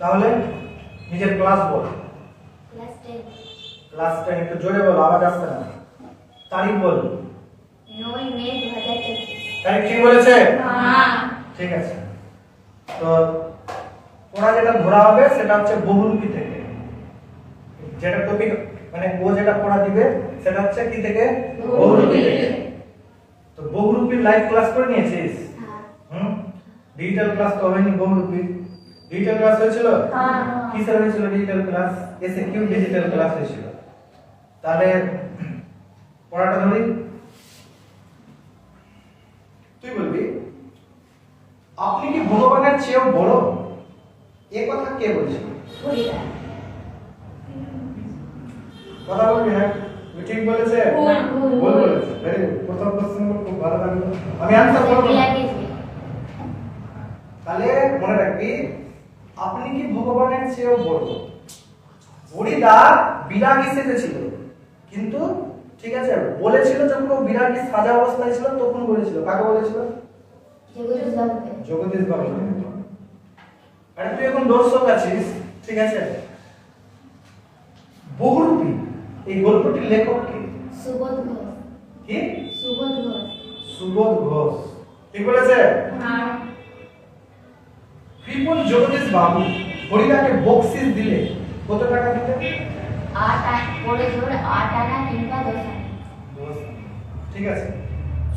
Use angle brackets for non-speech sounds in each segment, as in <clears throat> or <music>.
তাহলে নিজের ক্লাস বল। ক্লাস টেন ক্লাস টেন একটু জোরে বল আওয়াজ আসছে না। তারিখ বল। নয় মে দু হাজার চব্বিশ তারিখ ঠিক বলেছে? হ্যাঁ। ঠিক আছে। তো ওরা যেটা ধরা হবে সেটা হচ্ছে বহুরূপী থেকে। যেটা টপিক মানে ও যেটা পড়া দিবে সেটা হচ্ছে কি থেকে? বহুরূপী থেকে। তো বহুরূপীর লাইভ ক্লাস করে নিয়েছিস? হ্যাঁ। হুম? ডিজিটাল ক্লাস তো হয়নি বহুরূপী ডিজিটাল ক্লাস হয়েছিল? হ্যাঁ। কিসের হয়েছিল ডিজিটাল ক্লাস এসে কিউ ডিজিটাল ক্লাস হয়েছিল? তাহলে পড়াটা ধরি। তুই বলবি আপনি কি ভগবানের চেয়েও বড়? এ কথা কে বলছিল? কথা বলবি তুই ঠিক বলেছে? ভুল। বলেছে। ভেরি গুড প্রথম কোশ্চেন খুব ভালো লাগল আমি আনসার বলব তাহলে মনে রাখবি আপনি কি ভগবানের চেয়েও বড়? হরিদা বিরাগী সেজেছিল। কিন্তু ঠিক আছে বলেছিল যখন বিরাগী সাজা অবস্থায় ছিল তখন বলেছিল। কাকে বলেছিল? জগদীশ বাবু আরে তুই এখন দর্শক আছিস ঠিক আছে? বহুরূপী এই গল্পটির লেখক কে? সুবোধ ঘোষ। কি? সুবোধ ঘোষ। সুবোধ ঘোষ। ঠিক বলেছে? বাবু হরিদাকে বকশিস দিলে কত টাকা দিতে আট আট পড়ে জোর আট আনা কিংবা দশ ঠিক আছে।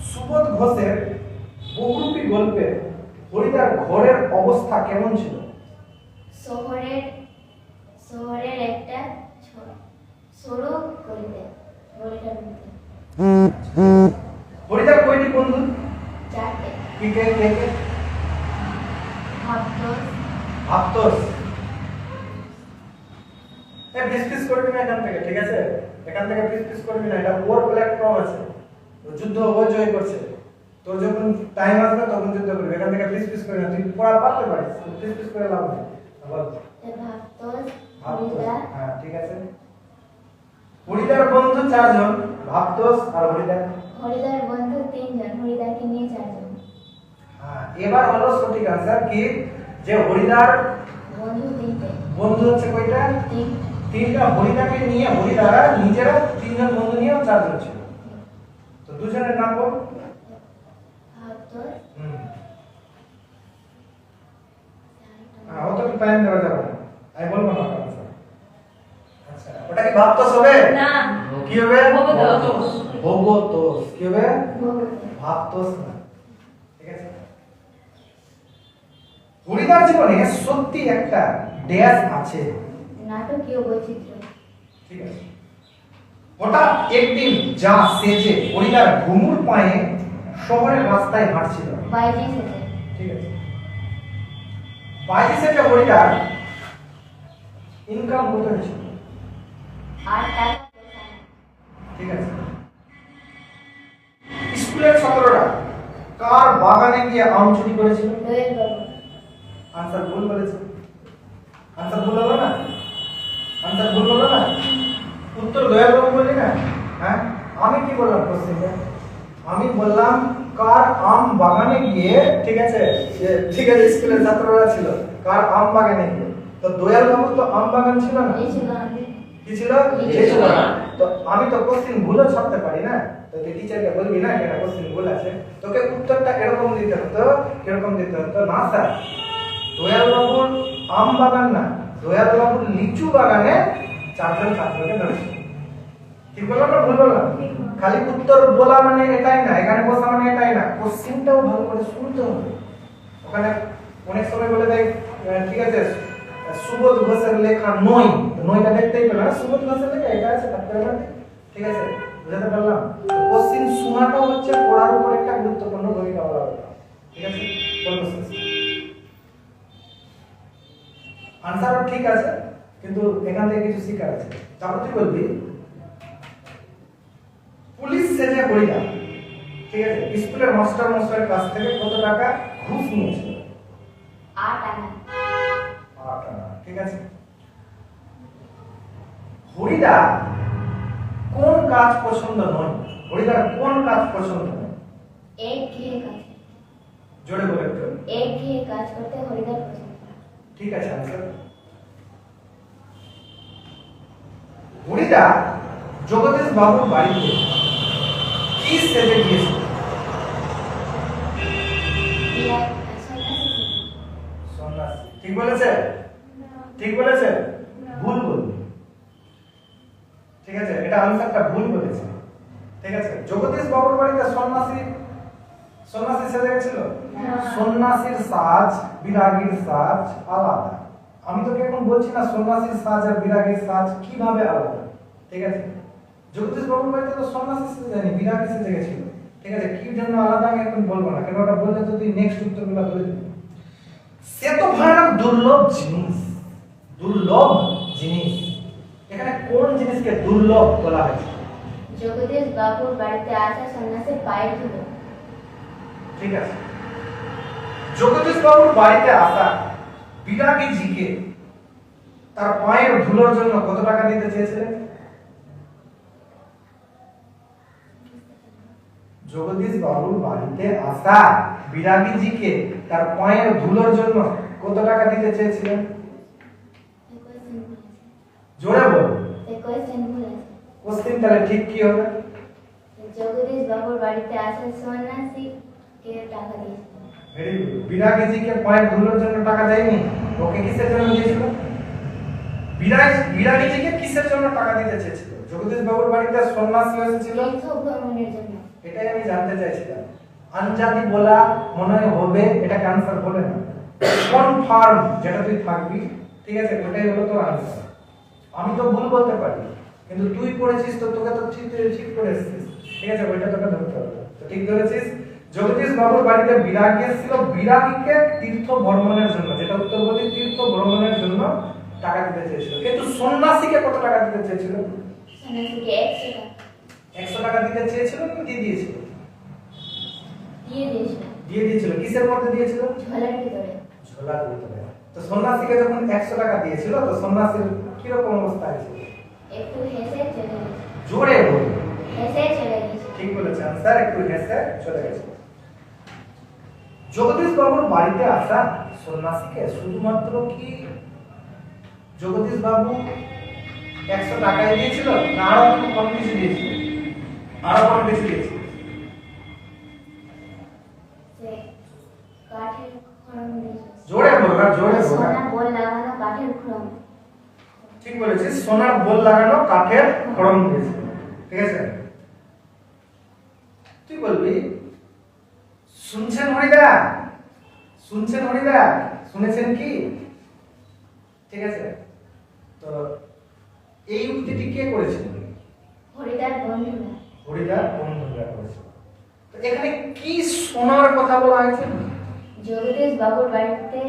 সুবোধ ঘোষের বহুরূপী গল্পে হরিদার ঘরের অবস্থা কেমন ছিল? শহরের শহরের একটা সরু গলিতে গলিটার মধ্যে। হরিদার কয়টি বন্ধু? চারটে। কে কে কে ভাবত ভাবতোস এ পিস পিস করবি না এখান থেকে ঠিক আছে? এখান থেকে পিস পিস করবি না এটা ওর প্ল্যাটফর্ম আছে। যুদ্ধ ও জয় করছে। তোর যখন টাইম আসবে তখন যুদ্ধ করবি। এখান থেকে পিস পিস করবি না তুই পড়া পারতে পারিস পিস পিস করে লাভ নেই। হ্যাঁ ঠিক আছে। হরিদার বন্ধু চারজন ভাবতোস আর হরিদার বন্ধু তিনজন নিয়ে চারজন। হ্যাঁ এবার হলো সঠিক আনসার কি? যে হরিদার বন্ধু হচ্ছে কয়টা? তিনটা। হরিদাকে নিয়ে হরিদারা নিজেরা তিনজন বন্ধু নিয়েও চারজন ছিল। তো দুজনের নাম বল। ভাবত হুম। অত কি টাইম দেওয়া যাবে না। আমি বলব না আচ্ছা ওটা কি ভাবতোস হবে? না। কি হবে? ভগতোষ। ভগতোষ। কি হবে? ভগত ভাবতোস না ঠিক আছে হরিদার জীবনে সত্যি একটা ড্যাশ আছে। নাটকীয় বৈচিত্র্য। ঠিক আছে। হঠাৎ একদিন যা সেজে হরিদার ঘুমুর পায়ে শহরের রাস্তায় হাঁটছিল। বাইজি সেজে। ঠিক আছে। বাইরে সেজে হরিদার ইনকাম হয়েছিল। আর ঠিক আছে। স্কুলের ছাত্ররা কার বাগানে গিয়ে আম চুরি করেছিল? আনসার ভুল বলেছে। আনসার ভুল হলো না? আনসার ভুল হলো না? উত্তর দয়াবাবু বললি না? হ্যাঁ? আমি কি বললাম কোশ্চেনটা আমি বললাম কার আম বাগানে গিয়ে ঠিক আছে ঠিক আছে স্কুলের ছাত্ররা ছিল কার আম বাগানে গিয়ে? তো দয়াল বাবু তো আম বাগান ছিল না? ছিল কি ছিল? বাগান। বাগান। তো আমি তো কোশ্চেন ভুলও ছাড়তে পারি না। তো তুই টিচারকে বলবি না কেন কোশ্চেন ভুল আছে। তোকে উত্তরটা এরকম দিতে হতো কীরকম দিতে হতো? না স্যার দয়াল বাবুর আম বাগান না দয়াল বাবুর লিচু বাগানে চারজন ছাত্রকে ধরেছিল ঠিক বললাম না? ভুল বললাম? খালি উত্তর বলা মানে এটাই না এখানে বসা মানে এটাই না কোশ্চেনটাও ভালো করে শুনতে হবে। ওখানে অনেক সময় বলে দেয় ঠিক আছে সুবোধ ঘোষের লেখা নই নইটা দেখতেই পেল না সুবোধ ঘোষের লেখা এটা আছে থাকতে ঠিক আছে বুঝাতে পারলাম? কোশ্চেন শোনাটাও হচ্ছে পড়ার উপর একটা গুরুত্বপূর্ণ ভূমিকা করে। ঠিক আছে? বলব আনসারও ঠিক আছে কিন্তু এখান থেকে কিছু শিকার আছে। তারপর তুই বলবি পুলিশ সেজে হরিদা ঠিক আছে স্কুলের মাস্টার মশাইয়ের কাছ থেকে কত টাকা ঘুষ নিয়েছিল ঠিক আছে। হরিদা কোন কাজ পছন্দ নয়? হরিদার কোন কাজ পছন্দ নয়? এক ঘেয়ে কাজ। জোরে বলে একটু। এক ঘেয়ে কাজ করতে হরিদার পছন্দ। ঠিক আছে আনসার হরিদা জগদীশ বাবুর বাড়িতে কি সেবে গিয়েছিল ঠিক বলেছে ঠিক বলেছে ভুল বলবে ঠিক আছে, এটা আনসারটা ভুল বলেছে ঠিক আছে, জগদীশ বাবুর বাড়িতে সন্ন্যাসী সন্ন্যাসী সেজে গেছিল না। সন্ন্যাসীর সাজ, বিরাগীর সাজ আলাদা। আমি তোকে এখন বলছি না সন্ন্যাসীর সাজ আর বিরাগীর সাজ কীভাবে আলাদা? ঠিক আছে? জগদীশ বাবুর বাড়িতে তো সন্ন্যাসী সেজে যায়নি বিরাগী সেজে গেছিল ঠিক আছে? কি জন্য আলাদা আমি এখন বলব না। কেন ওটা বললে তো তুই নেক্সট উত্তরগুলো বলে দিবি। সে তো ভয়ানক দুর্লভ জিনিস। দুর্লভ জিনিস। এখানে কোন জিনিসকে দুর্লভ বলা হয়েছে? জগদীশ বাবুর বাড়িতে আসা সন্ন্যাসীর পায়ের ধুলো। ঠিক আছে? জগদীশ বাবুর বাড়িতে আসা বিরাগী জিকে তার পায়ের ধুলোর জন্য কত টাকা দিতে চেয়েছিলেন? জগদীশ বাবুর বাড়িতে আসা বিরাগী জিকে তার পায়ের ধুলোর জন্য কত টাকা দিতে চেয়েছিলেন? জোরে বল। কোশ্চেন তাহলে ঠিক কি হবে? জগদীশ বাবুর বাড়িতে আসা সন্ন্যাসী কে টাকা দিয়েছিল ভেরি গুড বিরাগী জিকে পায়ের ধুলোর জন্য টাকা দেয়নি। ওকে কিসের জন্য দিয়েছিল? বিরাজ বিরাগী জিকে কিসের জন্য টাকা দিতে চেয়েছিল? জগদীশ বাবুর বাড়িতে সন্ন্যাসী এসেছিল তীর্থ ভ্রমণের জন্য। এটাই আমি জানতে চাইছিলাম। আনজাদি বলা মনে হয় হবে এটা ক্যান্সার বলে না। কনফার্ম যেটা তুই থাকবি ঠিক আছে? ওটাই হলো তোর আনসার আমি তো ভুল বলতে পারি কিন্তু তুই পড়েছিস তো তোকে তো ঠিক ঠিক করে এসেছিস। ঠিক আছে? ওইটা তোকে ধরতে হবে। তো ঠিক ধরেছিস? জগদীশ বাবুর বাড়িতে এসেছিল। বিরাগীকে তীর্থ ভ্রমণের জন্য যেটা উত্তরবর্তী তীর্থ ভ্রমণের জন্য টাকা দিতে চেয়েছিল। কিন্তু সন্ন্যাসীকে কত টাকা দিতে চেয়েছিল? একশো টাকা। দিতে চেয়েছিল কি দিয়ে দিয়েছিল? দিয়ে দিয়েছিল। কিসের মধ্যে দিয়েছিল? ঝোলার ভিতরে। তো সন্ন্যাসীকে যখন একশো টাকা দিয়েছিল তো সন্ন্যাসীর কীরকম অবস্থা ছিল একটু হেসে চলে জোরে বল হেসে চলে গেছে। ঠিক বলেছেন স্যার একটু হেসে চলে গেছে। জগদীশ বাবুর বাড়িতে আসা সন্ন্যাসীকে শুধুমাত্র কি জগদীশ বাবু একশো টাকায় দিয়েছিল? না আরও কম কিছু দিয়েছিল। আরও কম কিছু দিয়েছিল। জোরে জোরে বলবা বল লাগানো কাঠের খড়ম ঠিক বলেছিস সোনার বোল লাগানো কাঠের খড়ম দিয়েছে ঠিক আছে তুই বলবি শুনছেন হরিদা শুনছেন শুনেছেন কি? ঠিক আছে। তো এই উক্তিটি কে করেছিল? হরিদার বন্ধুরা। হরিদা বন্ধুরা করেছিল। তো এখানে কি সোনার কথা বলা হয়েছে? বাবুর বাড়িতে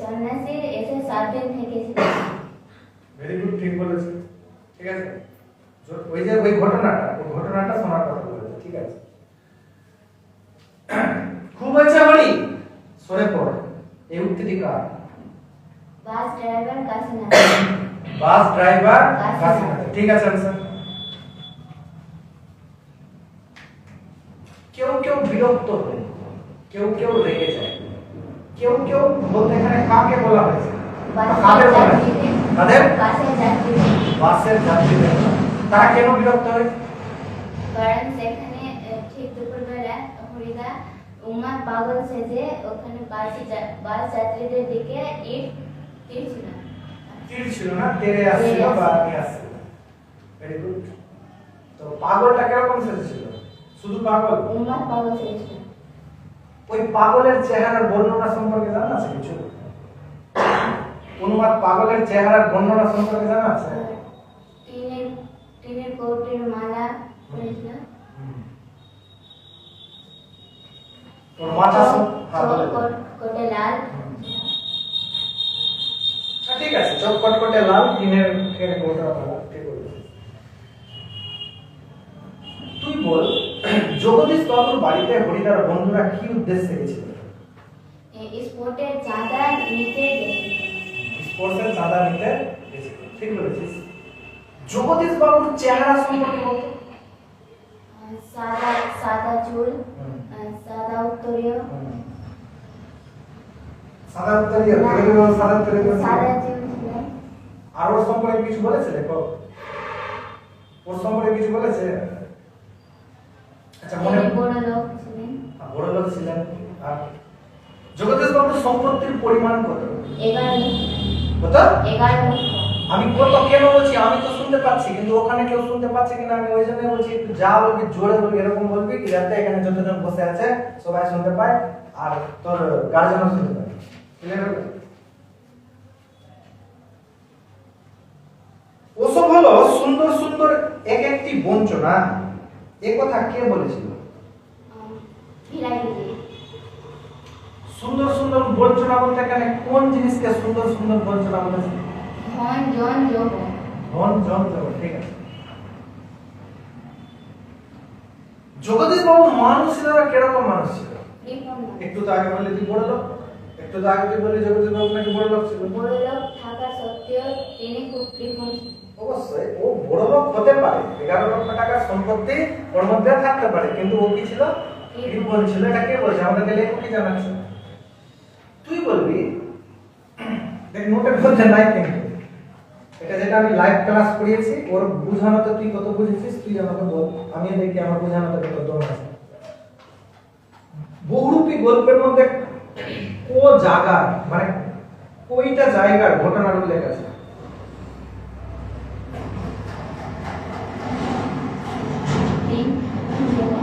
সন্ন্যাসী এসে সাত দিন ভেরি গুড ঠিক বলেছে ঠিক আছে। ওই যে ওই ঘটনাটা ওই ঘটনাটা শোনার কথা বলেছে। ঠিক আছে খুব হয়েছে হরি সরে পড় কার bus driver Kashinath bus driver. Kashinath ঠিক আছে স্যার। কেউ কেউ বিরক্ত হয় কেউ কেউ রেগে যায়। কেউ কেউ বলতে এখানে কাকে বলা হয়েছে? কাদের বলা হয়েছে? কাদের? বাসের যাত্রীদের বাসের যাত্রীদের তারা কেন বিরক্ত হয়? কারণ সেখানে আহ, ঠিক দুপুরবেলা হরিদা উমা পাগল সেজে ওখানে বাসে বাস যাত্রীদের দিকে ইট তীরছিল তীর ছিল না তেরে আসছিল বা নিয়ে আসছিল। ভেরি গুড তো পাগলটা কীরকম সেজেছিল? শুধু পাগল? উমা পাগল সেজেছিল। ওই পাগলের চেহারার বর্ণনা সম্পর্কে জানা আছে কিছু? অনুমাদ পাগলের চেহারার বর্ণনা সম্পর্কে জানা আছে? টিনের টিনের কৌটির মালা পরেছিল। মাথা সব- হ্যাঁ, চোখ বলে দাও। কোট- কোটে লাল। হ্যাঁ, ঠিক আছে চোখ কটকটে লাল টিনের টিনের গোটা লাল ঠিক বলেছিস তুই বল <clears throat> জগদীশ বাবুর বাড়িতে হরিদার বন্ধুরা কি উদ্দেশ্যে গেছিল? স্পোর্টের চাঁদা নিতে গেছিল। স্পোর্টসের চাঁদা নিতে গেছিল ঠিক বলেছিস। জগদীশ বাবুর চেহারা সম্পর্কে বলতো সাদা সাদা চুল। সাদা উত্তরীয়। সাদা উত্তরীয় সাদা উত্তরীয় সাদা আর ওর সম্পর্কে কিছু বলেছে দেখো ওর সম্পর্কে কিছু বলেছে? আচ্ছা মনে বড় লোক ছিলেন। বড় লোক ছিলেন। আর জগদীশ বাবুর সম্পত্তির পরিমাণ কত? এগারো। কত? এগারো। লক্ষ আমি কত কেন বলছি? আমি তো শুনতে পাচ্ছি কিন্তু ওখানে কেউ শুনতে পাচ্ছে কিনা আমি ওই জন্য বলছি একটু যা বলবি জোরে বলবি এরকম বলবি কি যাতে এখানে যতজন বসে আছে সবাই শুনতে পায় আর তোর গার্জেনও শুনতে পায়। ক্লিয়ার ওসব হলো সুন্দর সুন্দর এক একটি বঞ্চনা। এ কথা কে বলেছিল? সুন্দর সুন্দর বঞ্চনা বলতে এখানে কোন জিনিসকে সুন্দর সুন্দর বঞ্চনা বলেছে? ধন জন যোগ ধন জন জগৎ ঠিক আছে। জগদীশ বাবু মানুষ ছিল না কীরকম মানুষ ছিল? একটু তো আগে বললি তুই বড় লোক? একটু তো আগে বললি জগদীশ বাবু নাকি বড় লোক ছিল? বড় লোক থাকা সত্ত্বেও তিনি খুব কৃপণ অবশ্যই ও বড় লোক হতে পারে। এগারো লক্ষ টাকার সম্পত্তি ওর মধ্যে থাকতে পারে কিন্তু ও কি ছিল? কি বলছিল এটা কে বলছে? আমাদেরকে লেখক কি জানাচ্ছে? তুই বলবি? দেখ নোটের মধ্যে নাই কিন্তু। যেটা আমি লাইভ ক্লাস করিয়েছি ওর বুঝানোতে তুই কত বুঝেছিস তুই আমাকে বল। আমি দেখি আমার বুঝানোতে কত দম আছে। বহুরূপী গল্পের মধ্যে কো জায়গা মানে কইটা জায়গার ঘটনার উল্লেখ আছে।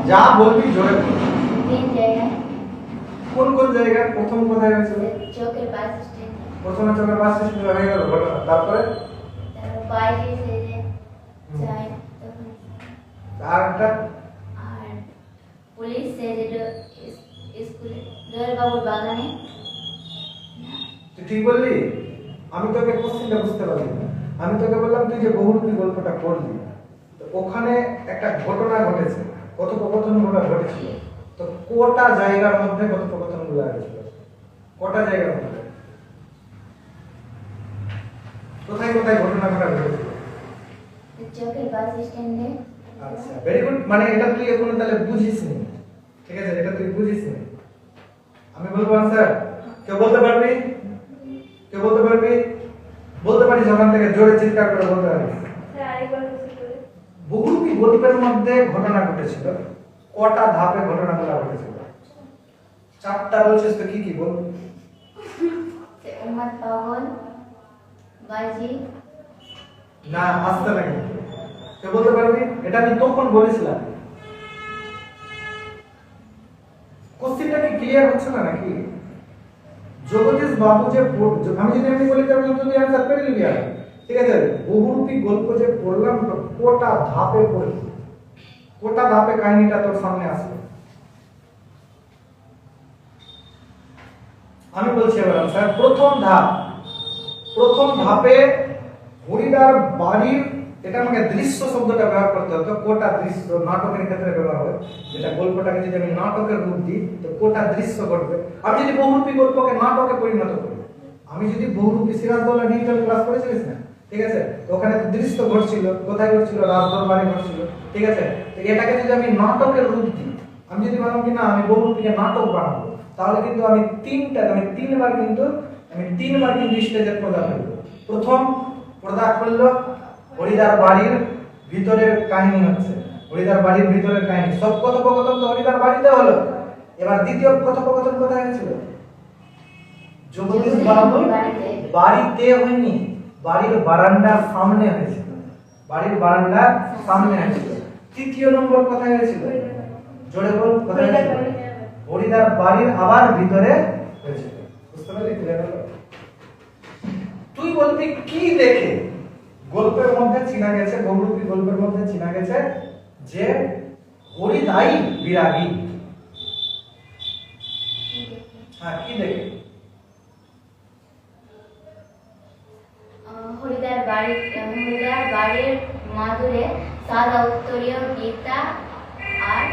যা বলবি জোরে তিন কোন কোন জায়গায় প্রথম কোথায় হয়েছিল? চোখের বাস স্ট্যান্ড। প্রথমে চোখের বাস স্টেশন হয়ে গেল ঘটনা। তারপর? বাইরে যে যায়। তখন আর আর পুলিশ সে স্কুলে দয়ালবাবুর বাগানে। তুই ঠিক বললি? আমি তোকে কোশ্চেনটা বুঝতে পারলি না। আমি তোকে বললাম তুই যে বহুরূপী গল্পটা করলি তো ওখানে একটা ঘটনা ঘটেছে। কথোপকথনগুলো ঘটেছিল। তো কোটা জায়গার মধ্যে কথোপকথনগুলো হয়েছিল কটা জায়গার মধ্যে? কোথায় কোথায় ঘটনাটা ঘটেছিল? চোখের বাস স্ট্যান্ডে। আচ্ছা ভেরি গুড মানে এটা তুই এখনও তাহলে বুঝিস নি ঠিক আছে এটা তুই বুঝিস নি আমি বলব স্যার কেউ বলতে পারবি? কেউ বলতে পারবি? বলতে পারিস ওখান থেকে জোরে চিৎকার করে বলতে পারিস। বহুরূপী গল্পের মধ্যে ঘটনা ঘটেছিল। কটা ধাপে ঘটনা ঘটনাগুলো ঘটেছিল? চারটা বলছিস তো কি কি বল? উম্মত পাগল। না আসতে না কিন্তু বলতে পারবি? এটা আমি তখন বলেছিলাম। কোশ্চেনটা কি ক্লিয়ার হচ্ছে না নাকি? জগদীশ বাবু যে আমি যদি এমনি বলি, তাহলে তুই অ্যান্সার পেরে নিবি ঠিক আছে? বহুরূপী গল্প যে পড়লাম কোটা ধাপে পড়লি কোটা ধাপে কাহিনীটা তোর সামনে আসবে আমি বলছি এবার, স্যার, প্রথম ধাপ। প্রথম ধাপে হরিদার বাড়ির, এটা আমাকে দৃশ্য শব্দটা ব্যবহার করতে হতো কোটা দৃশ্য, নাটকের ক্ষেত্রে ব্যবহার হয় যেটা গল্পটাকে যদি আমি নাটকের রূপ দিই, তো কোটা দৃশ্য ঘটবে। আমি যদি বহুরূপী গল্পকে নাটকে পরিণত করি, আমি যদি বহুরূপী সিরাজদৌল্লা ডিজিটাল ক্লাস করেছিলিস না? ঠিক আছে? ওখানে দৃশ্য ঘটছিল, কোথায় ঘটছিল? রাজদরবারে ঘটছিল, ঠিক আছে? তো এটাকে যদি আমি নাটকের রূপ দিই, আমি যদি ভাবলাম কি না, আমি বহুরূপীকে নাটক বানাবো, তাহলে কিন্তু আমি তিনটা, আমি তিনবার কিন্তু আমি তিনবার কিন্তু স্টেজের পর্দা ফেলব প্রথম পর্দা খুললো হরিদার বাড়ির ভিতরের কাহিনী হচ্ছে, হরিদার বাড়ির ভিতরের কাহিনী। সব কথোপকথন তো হরিদার বাড়িতে হলো। এবার দ্বিতীয় কথোপকথন কোথায় হয়েছিল? জগদীশ বাবুর বাড়িতে। হয়নি, বাড়ির বারান্দার সামনে হয়েছিল, বাড়ির বারান্দার সামনে হয়েছিল। তৃতীয় নম্বর কোথায় হয়েছিল? জোরে বল, কোথায় হরিদার বাড়ির আবার ভিতরে হয়েছিল। বুঝতে পারলি? তুই বলবি কি দেখে? গল্পের মধ্যে চিনা গেছে বহুরূপী গল্পের মধ্যে চিনা গেছে যে হরিদাই বিরাগী। হ্যাঁ কি দেখে? আহ, হরিদার বাড়ি হরিদার বাড়ির মাদুরে সাদা উত্তরীয় গীতা আর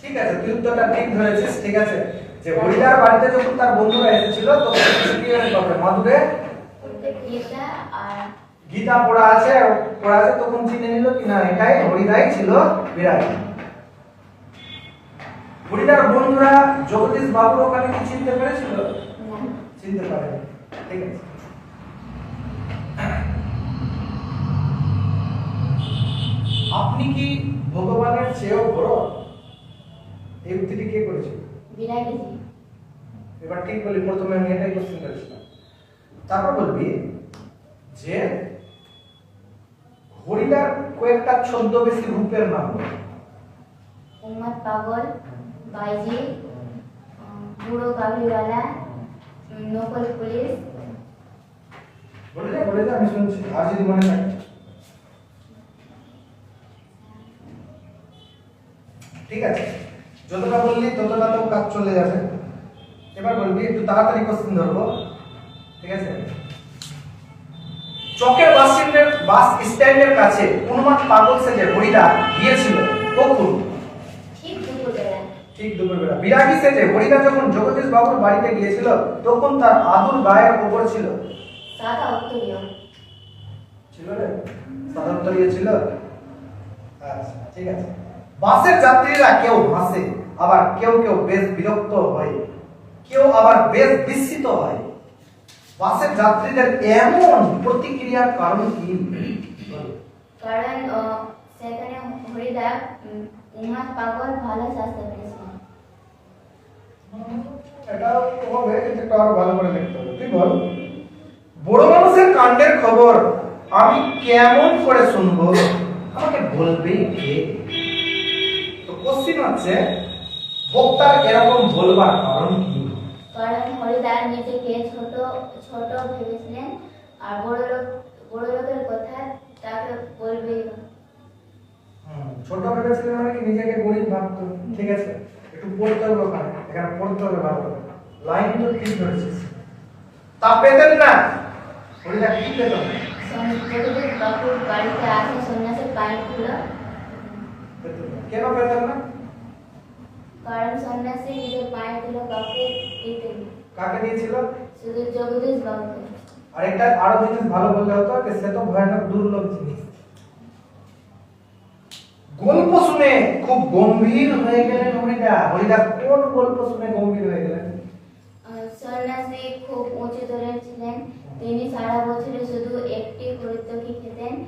ঠিক আছে তুই উত্তরটা ঠিক ধরেছিস ঠিক আছে। যে হরিদার বাড়িতে যখন তার বন্ধুরা এসেছিল তখন গীতা পড়া আছে পড়া আছে তখন চিনে নিল কিনা এটাই হরিদাই ছিল বিরাট হরিদার বন্ধুরা জগদীশ বাবুর ওখানে কি চিনতে পেরেছিল? চিনতে পারে ঠিক আছে। আপনি কি ভগবানের চেয়েও বড়? এই উক্তিটি কে করেছিল? বিনা কেজি এবার ঠিক বলি? প্রথমে আমি এটাই কোশ্চেন করেছিলাম। তারপর বলবি যে হরিদার কয়েকটা ছদ্মবেশী রূপের নাম উম্মাদ পাগল বাইজি বুড়ো কাবলিওয়ালা নকল পুলিশ। বলে যা বলে যা আমি শুনছি। আর যদি মনে থাকে। ঠিক আছে। যতটা বললি ততটা তো কাজ চলে যাবে। এবার বলবি একটু তাড়াতাড়ি কোশ্চেন ধরবো। ঠিক আছে? চকের বাস স্ট্যান্ডের বাস স্ট্যান্ডের কাছে উন্মাদ পাগল সেজে হরিদা গিয়েছিল কখন? ঠিক দুপুরবেলা। ঠিক দুপুরবেলা। বিরাগী সেজে হরিদা যখন জগদীশ বাবুর বাড়িতে গিয়েছিল তখন তার আদুর গায়ের ছিল। সাদা উত্তরীয় ছিল রে? সাধারণতরীয় ছিল? আচ্ছা ঠিক আছে। বাসের যাত্রীরা কেউ হাসে। আবার কেউ কেউ বেশ বিরক্ত হয় কেউ আবার বেশ বিস্মিত হয়। বাসের যাত্রীদের এমন প্রতিক্রিয়ার কারণ কি? কারণ সেখানে হরিদা উম, পাগল ভালো শাস্তি পেয়েছিলেন এটা হবে কিন্তু একটু আরও ভালো করে দেখতে হবে। তুই বল। বড় মানুষের কাণ্ডের খবর আমি কেমন করে শুনব? আমাকে বলবে কে? তো কোশ্চিন হচ্ছে বক্তার এরকম বলবার কারণ কি? কারণ হরিদা নিজেকে ছোট ছোট ভেবেছিলেন আর বড় লোক বড় লোকের কথা তাকে। হুম, ছোট ভেবেছিলেন মানে কি নিজেকে গরিব ভাবতো? ঠিক আছে একটু পড়তে হবে ওখানে এখানে পড়তে হবে ভালো লাইন তো ঠিক ধরেছিস। তা পেতেন না। হরিদা কি পেতেন বাবুর বাড়িতে আসা সন্ন্যাসের পেতেন কেন পেতেন না? কারণ সন্ন্যাসী নিজের পাইপগুলো কাউকে দিতেন কাকে দিয়েছিল? শুধু জগদীশ বাবুকে। আর একটা আরও জিনিস ভালো বলতে হতো যে সে তো ভয়ানক দুর্লভ জিনিস। গল্প শুনে খুব গম্ভীর হয়ে গেলেন হরিদা। হরিদা কোন গল্প শুনে গম্ভীর হয়ে গেলেন? সন্ন্যাসী খুব উঁচু দরের ছিলেন তিনি সারা বছরে শুধু একটি হরিতকি খেতেন।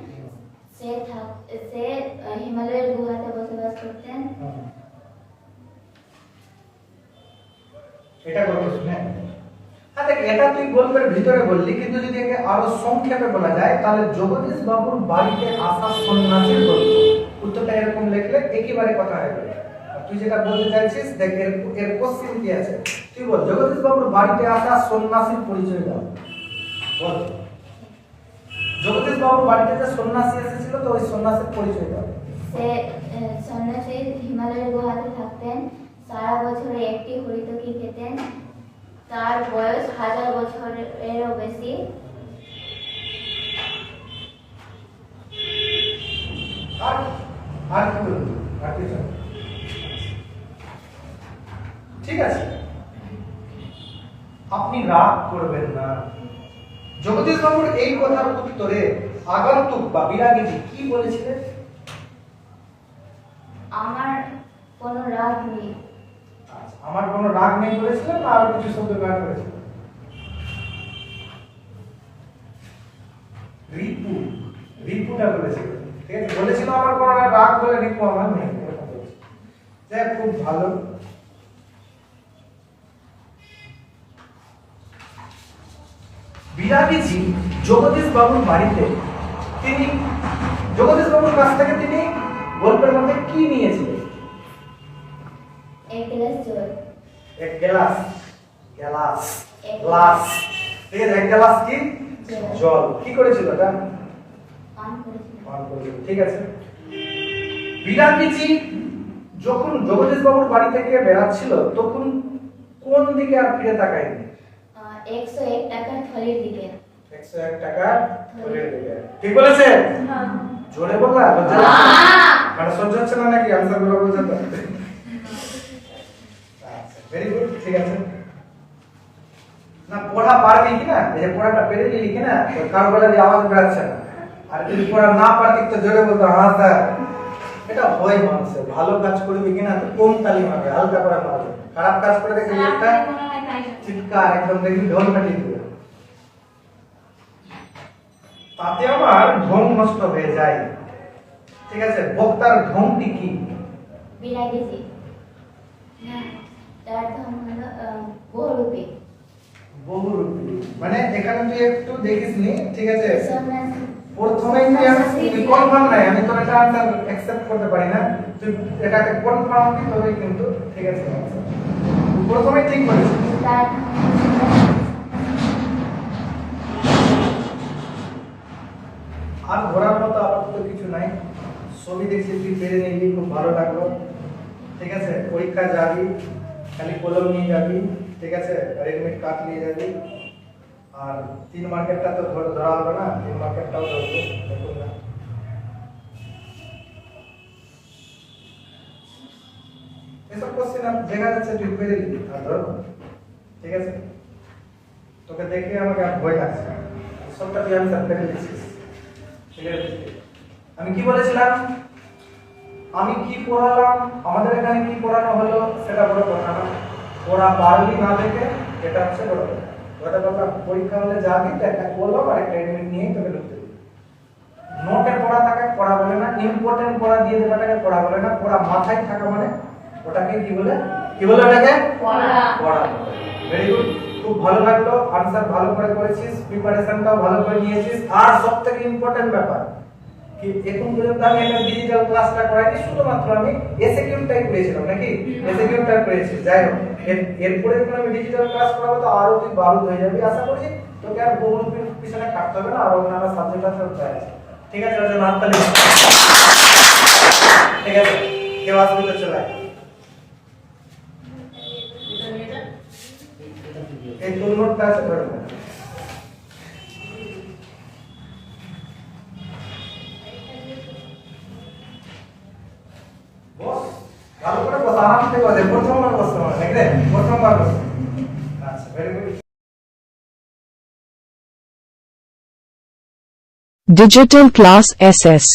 সে থাক- সে হিমালয়ের গুহাতে বসবাস করতেন। এটা গল্প শুনে হ্যাঁ দেখ, এটা তুই গল্পের ভিতরে বললি, কিন্তু যদি একে আরও সংক্ষেপে বলা যায়, তাহলে জগদীশ বাবুর বাড়িতে আসা সন্ন্যাসীর গল্প। উত্তরটা এরকম লিখলে একেবারে কথা হয়ে গেল তুই যেটা বলতে চাইছিস, দেখ, এর কোশ্চেন কি আছে? তুই বল, জগদীশ বাবুর বাড়িতে আসা সন্ন্যাসীর পরিচয় দাও। বল। জগদীশ বাবুর বাড়িতে যে সন্ন্যাসী এসেছিল, তো ওই সন্ন্যাসীর পরিচয় দাও। সে সন্ন্যাসী হিমালয়ের গুহাতে থাকতেন। সারা বছরে একটি হরিতকি খেতেন। তার বয়স হাজার বছরেরও বেশি। ঠিক আছে। আপনি রাগ করবেন না। জগদীশ বাবুর এই কথার উত্তরে আগন্তুক বা বিরাগীজি কি বলেছিলেন? আমার কোনো রাগ নেই। আমার কোনো রাগ নেই বলেছিলেন, না আরও কিছু শব্দ ব্যবহার করেছিলেন। রিপু, রিপুটা বলেছিলেন। ঠিক আছে, বলেছিল আমার কোনো রাগ বলে রিপু আমার নেই যাই খুব ভালো। বিরাগীজি জগদীশ বাবুর বাড়িতে তিনি জগদীশ বাবুর কাছ থেকে তিনি গল্পের মধ্যে কি নিয়েছিলেন? এক গ্লাস জল। এক গ্লাস। গ্লাস। গ্লাস। ঠিক আছে এক গ্লাস কি? জল। কি করেছিল এটা? পান করেছিল। ঠিক আছে। বিরাগীজি যখন জগদীশ বাবুর বাড়ি থেকে বেড়াচ্ছিল তখন কোন দিকে আর ফিরে তাকায়নি? আহ, একশো এক টাকার থলির দিকে। থলের ঠিক বলেছে জোরে বললা? লজ্জা লাগছে? মানে সহ্য হচ্ছে না নাকি? আনসারগুলো বলতে তো ভেরি গুড ঠিক আছে। না পড়া পারবি কি না এই যে পড়াটা পেরে নিলি কি না তো কারও বেলা দিয়ে আওয়াজ বেড়াচ্ছে না। আর যদি পড়া না পারতি তো জোরে বলতো হ্যাঁ স্যার। এটা হয় মানুষের। ভালো কাজ করবি কিনা তো কম তালি মারবে? হালকা করে মারবে। খারাপ কাজ করে দেখবি একটা চিৎকার একদম দেখবি ঢোল ফাটিয়ে দিবে। তাতে আমার ঢং নষ্ট হয়ে যায়। ঠিক আছে? বক্তার ঢংটি কি? বিরাগীজি না তার ধর্ম হলো বহুরূপী। বহুরূপী। মানে এখানে তুই একটু দেখিস নি ঠিক আছে? প্রথমেই তুই আমি- তুই কনফার্ম নাই আমি তোর এটা আনসার অ্যাকসেপ্ট করতে পারি না। তুই এটাকে কনফার্ম কি কিন্তু ঠিক আছে। প্রথমেই ঠিক হলো আর ঘোরার মতো আপাতত কিছু নাই। ছবি দেখছি তুই পেরে নিবি খুব ভালো লাগল। ঠিক আছে? পরীক্ষা যাবি। খালি কলম নিয়ে যাবি, ঠিক আছে? রেডমিট কার্ড নিয়ে যাবি। আর তিন মার্কেটটা তো ধর- হবে না, তিন মার্কেটটাও ধরবো, দেখুন এসব দেখা যাচ্ছে ঠিক আছে? তোকে দেখে আমাকে ভয় সবটা ঠিক আছে? আমি কি বলেছিলাম? আমি কি পড়ালাম? আমাদের এখানে কি পড়ানো হলো? সেটা বড় কথা না। পড়া পারলি না দেখে এটা হচ্ছে বড় কথা। কথা কথা পরীক্ষা হলে যাবি তো একটা কলম আর একটা এডমিট নিয়ে তোকে ঢুকতে দিবি। নোটে পড়া থাকে পড়া বলে না ইম্পর্টেন্ট পড়া দিয়ে দেওয়াটাকে পড়া বলে না। পড়া মাথায় থাকা মানে ওটাকে কি বলে? কি বলে ওটাকে? পড়া। পড়া। ভেরি গুড খুব ভালো লাগল। আনসার ভালো করে করেছিস প্রিপারেশনটাও ভালো করে নিয়েছিস। আর সব থেকে ইম্পর্টেন্ট ব্যাপার এখন পর্যন্ত আমি একটা ডিজিটাল ক্লাসটা করাইনি শুধুমাত্র আমি এসএকিউটাই করেছিলাম নাকি? এসএকিউটা করেছি যাই হোক। এরপরে যখন আমি ডিজিটাল ক্লাস করাবো তো আরও তুই বারুদ হয়ে যাবি আশা করছি তোকে আর বহু পিছনে কাটতে হবে না আর অন্যান্য সাবজেক্ট আছে আছে। ঠিক আছে ওর জন্য হাততালি ঠিক আছে কেউ আসবে তো চলে। এই নোটটা আছে ভালো করে বস আরাম থেকে বসে প্রথমবার বসতে হবে নাকি রে প্রথমবার বস আচ্ছা very good Digital Class SS